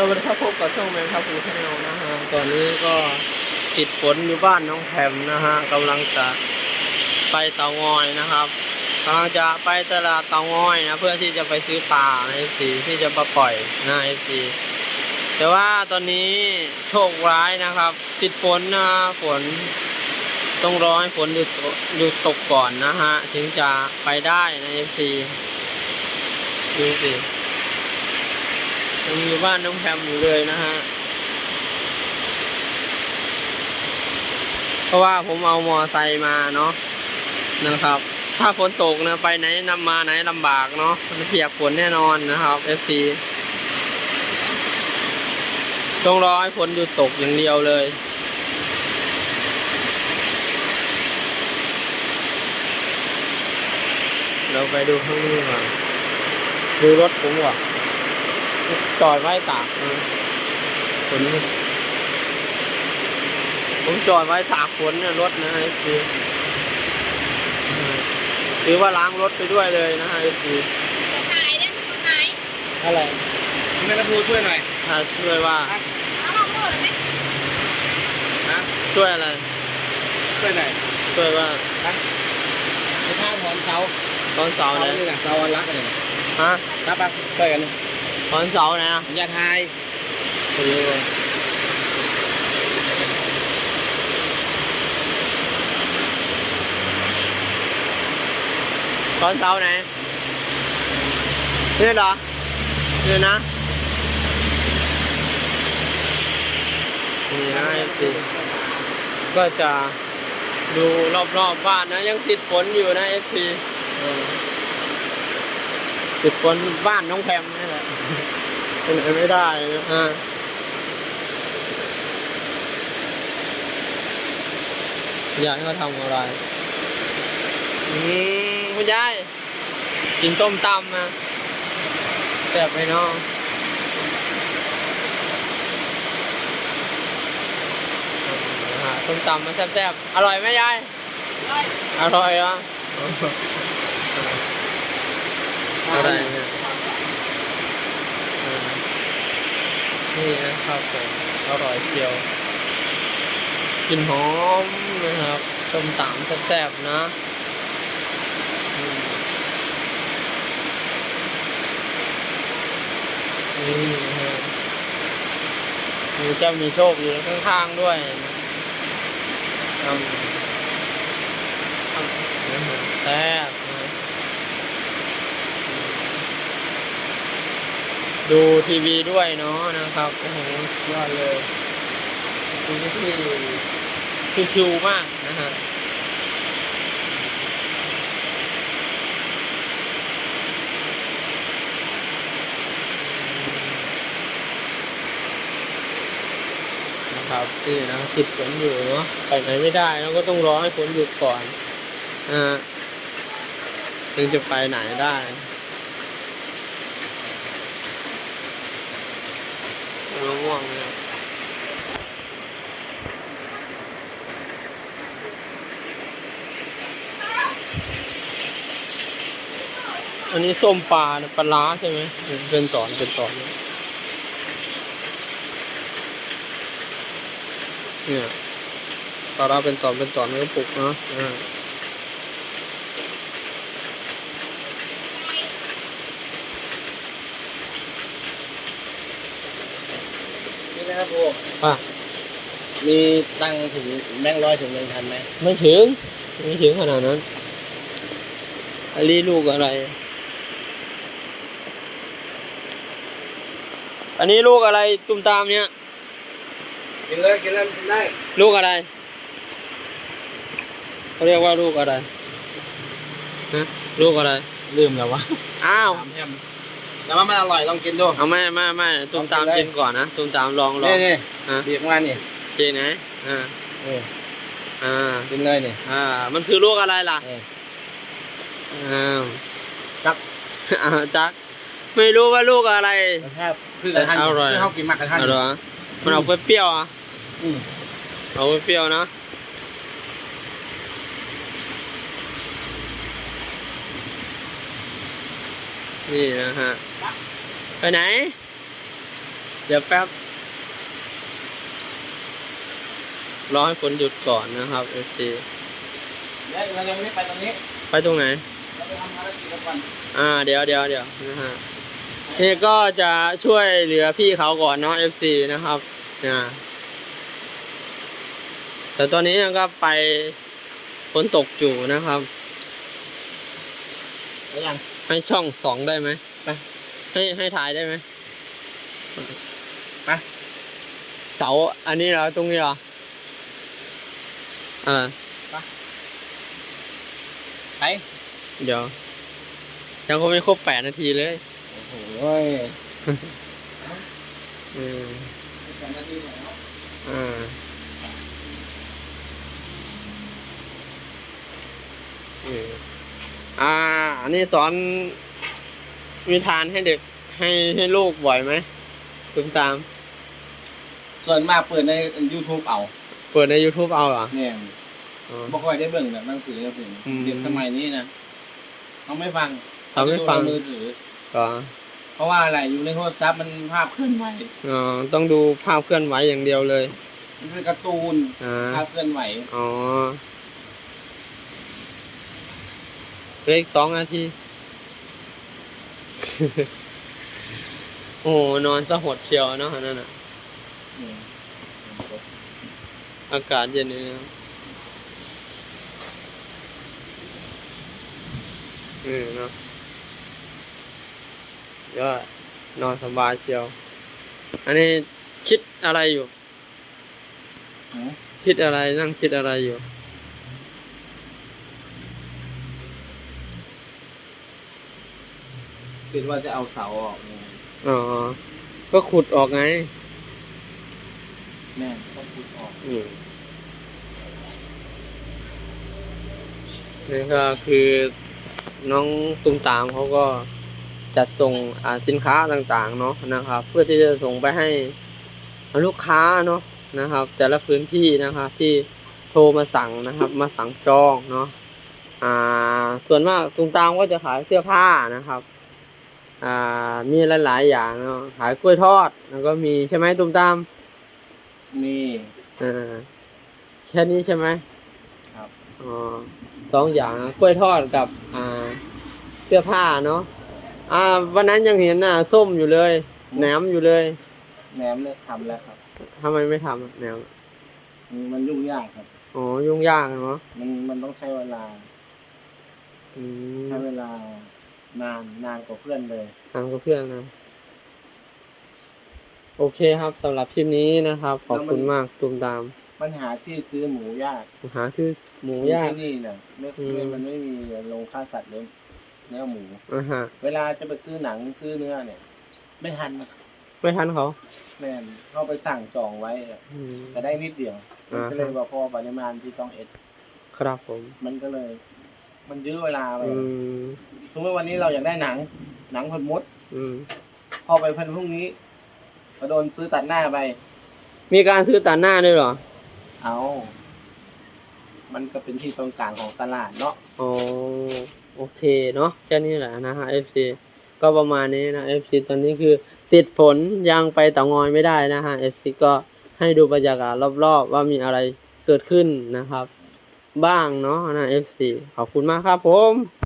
สวัสดีครับพบกับช่องแมงครับฟูชาแนลนะฮะตอนนี้ก็ติดฝนอยู่บ้านน้องแพมนะฮะกำลังจะไปเตางอยนะครับกำลังจะไปตลาดเตางอยนะ เพื่อที่จะไปซื้อปลาในเอฟซีที่จะมาปล่อยนะเอฟซีแต่ว่าตอนนี้โชคร้ายนะครับ ติดฝนนะฝนต้องรอให้ฝนหยุดหยุดตกก่อนนะฮะถึงจะไปได้นะเอฟซีดูสิ ยังอยู่บ้านน้องแพมอยู่เลยนะฮะ เพราะว่าผมเอามอไซค์มาเนาะนะครับ ถ้าฝนตกนะไปไหนนำมาไหนลำบากเนาะมันเปียกฝนแน่นอนนะครับ FC ต้องรอให้ฝนหยุดตกอย่างเดียวเลยเราไปดูข้างนี้ก่อนดูรถผมก่อน จอดไว้ตากนะฝนผมจอดไว้ตากฝนเนี่ยรถนะฮะคือถือว่าล้างรถไปด้วยเลยนะฮะคือจะขายเนี่ยจะขายอะไรแม่ตะพูช่วยหน่อยถ้าช่วยว่าเอามาหมดเลยนะช่วยอะไรช่วยหน่อยช่วยว่าไปท่าถอนเสาตอนเสาร์เสาไหนนี่แหละเสาอันรักเลยฮะครับปะช่วยกันต อนเสาร์ไหนอะอย่าทายไปดูก่อนตอนเสาร์ไหนนี่เหรอนี่นะนี่นะสิก็จะดูรอบๆบบ้านนะ ยังติดฝนอยู่นะเอฟซี ติดฝนบ้านน้องแพมนี่แหละไปไหนไม่ได้นะอ่าอยากให้เขาทำอะไร อืมคุณยายกินส้มตำนะแซ่บไหมเนาะหาส้มตำมาแซ่บๆ อร่อยไหมยาย อร่อยเหรออะไรเนี่ยอ่านี่นะครับผมอร่อยเชียวกลิ่นหอมนะครับส้มตำแซ่บๆนะอืมนี่นะฮะมีเจ้ามีโชคอยู่ข้างๆด้วยนะทำทำนะฮะแซ่บนะ ดูทีวีด้วยเนาะนะครับโอ้โหยอดเลยดูที่ชิวๆมากนะฮะนะครับนี่นะติดฝนอยู่เนาะไปไหนไม่ได้เราก็ต้องรอให้ฝนหยุดก่อนนะฮะถึงจะไปไหนได้ เราง่วงเลยอันนี้ส้มปลานะปลาร้าใช่ไหมเป็นตอนเป็นตอนเนี่ยเนี่ยปลาร้าเป็นตอนเป็นตอนไม่ก็ปลุกเนาะอ่า นี่นะ ครับพวกอะมีตังค์ถึงแบงค์ร้อยถึงหนึ่งพันไหมไม่ถึง ไม่ถึงขนาดนั้นอันนี้ลูกอะไร อันนี้ลูกอะไรตุ้มตามเนี่ย กินเลยกินเลยกินได้ลูกอะไรเขาเรียกว่าลูกอะไรฮะลูกอะไร ลืมแล้ววะ อ้าวถามแฮม แต่ว่ามันอร่อยลองกินดู เอาไม่ไม่ไม่ตุ้มตามลองกิกินนเลยก่อนนะตุ้มตามลองลองนี่นี่ฮะบีบมานี่เจนไหนอ่านี่อ่ากินเลยนี่อ่า มันคือลูกอะไรล่ะนี่อ้าวจักอ้าวจัก ไม่รู้ว่าลูกอะไรรสชาติคือกระทันอร่อยที่เขากินมากกระทันเอาเหรอมันออกเปรี้ยวๆอะอืมเอาเปรี้ยวๆนะ นี่นะฮะ ไปไหน เดี๋ยวแป๊บ รอให้ฝนหยุดก่อนนะครับเอซีเดี๋ยวเรายังไม่ได้ไปตรงนี้ ไปตรงไหน เราไปทำภารกิจกันก่อนอ่า เดี๋ยวเดี๋ยวเดี๋ยวนะฮะ นี่ก็จะช่วยเหลือพี่เขาก่อนเนาะ FC นะครับอ่าแต่ตอนนี้ก็ไปฝนตกอยู่นะครับแล้วยัง ให้ช่องสองได้ไหมไปให้ให้ถ่ายได้ไหมไปเสาอันนี้เหรอตรงนี้เหรออ่าไปเดี๋ยว ยังคงไม่ครบแปดนาทีเลย โอ้โหยอืมแปดนาทีแล้วอ่าอืมอ่าอั นนี้สอนมีทานให้เด็กให้ให้ลูกบ่อยไหมตุ้มตาม ส่วนมากเปิดใน YouTube เอา เปิดใน YouTube เอาเหรอเนี่ยอ๋อ บ่ค่อยได้เบิ่งแบบหนังสือนะพี่อืมเด็กสมัยนี้นะเขาไม่ฟังเขาไม่ฟังดูในมือถือ ก็เพราะว่าอะไรอยู่ในโทรศัพท์มันภาพเคลื่อนไหวอ๋อต้องดูภาพเคลื่อนไหวอย่างเดียวเลย มันเป็นการ์ตูนอ่าภาพเคลื่อนไหว อ๋อ เหลขสองนาที โอ้โหนอนสะหดเชียวเนาะนั่นน่ะเนี่ยอากาศเย็นเลยนะอืมเนาะยอดนอนสบายเชียว อันนี้คิดอะไรอยู่หือคิดอะไรนั่งคิดอะไรอยู่ คิดว่าจะเอาเสาออกเนี่ยอ๋อ ก็ขุดออกไง แม่ต้องขุดออกอืมนี่ก็คือน้องตุ้มตามเขาก็จัดส่งอ่าสินค้าต่างๆ เนาะนะครับ เพื่อที่จะส่งไปให้ลูกค้าเนาะนะครับ แต่ละพื้นที่นะครับที่โทรมาสั่งนะครับ มาสั่งจองเนาะอ่าส่วนมากตุ้มตามก็จะขายเสื้อผ้านะครับ อ่ามีหลายๆอย่างเนาะขายกล้วยทอด แล้วก็มีใช่ไหมตุ้มตามมีอ่าแค่นี้ใช่ไหมครับอ๋อสองอย่างนะกล้วยทอดกับอ่าเสื้อผ้าเนาะอ่า วันนั้นยังเห็นน่ะส้มอยู่เลยแหนมอยู่เลยแหนมเลิกทำแล้วครับทำไมไม่ทำอะแหนมมันยุ่งยากครับอ๋อยุ่งยากเนาะมันมันต้องใช้เวลาอืมใช้เวลา นานนานกว่าเพื่อนเลยทำกับเพื่อนนะโอเคครับสำหรับคลิปนี้นะครับ ขอบคุณมากตูมตามปัญหาที่ซื้อหมูยากหาซื้อหมูย่างที่นี่เนี่ยไม่อืมไม่มันไม่มีโรงฆ่าสัตว์เลยเนื้อหมูอ่าฮะเวลาจะไปซื้อหนังซื้อเนื้อเนี่ย ไม่ทันนะครับไม่ทันเขาแม่นเข้าไปสั่งจองไว้อะอืมแต่ได้นิดเดียวมันอ่าฮะก็เลยว่าพอปริมาณที่ต้องเอ็ด ครับผม มันก็เลย มันยื้อเวลาไปอืมสมมติวันนี้เราอยากได้หนัง หนังพดมด อืมพอไปพันพรุ่งนี้ก็โดนซื้อตัดหน้าไป มีการซื้อตัดหน้าด้วยเหรอเอา มันก็เป็นที่ต้องการของตลาดเนาะ อ๋อโอเคเนาะแค่นี้แหละนะฮะ FC ก็ประมาณนี้นะ FC ตอนนี้คือติดฝนยังไปเต่างอยไม่ได้นะฮะ FC ก็ให้ดูบรรยากาศรอบๆ ว่ามีอะไรเกิดขึ้นนะครับ บ้างเนาะนะ FC ขอบคุณมากครับผม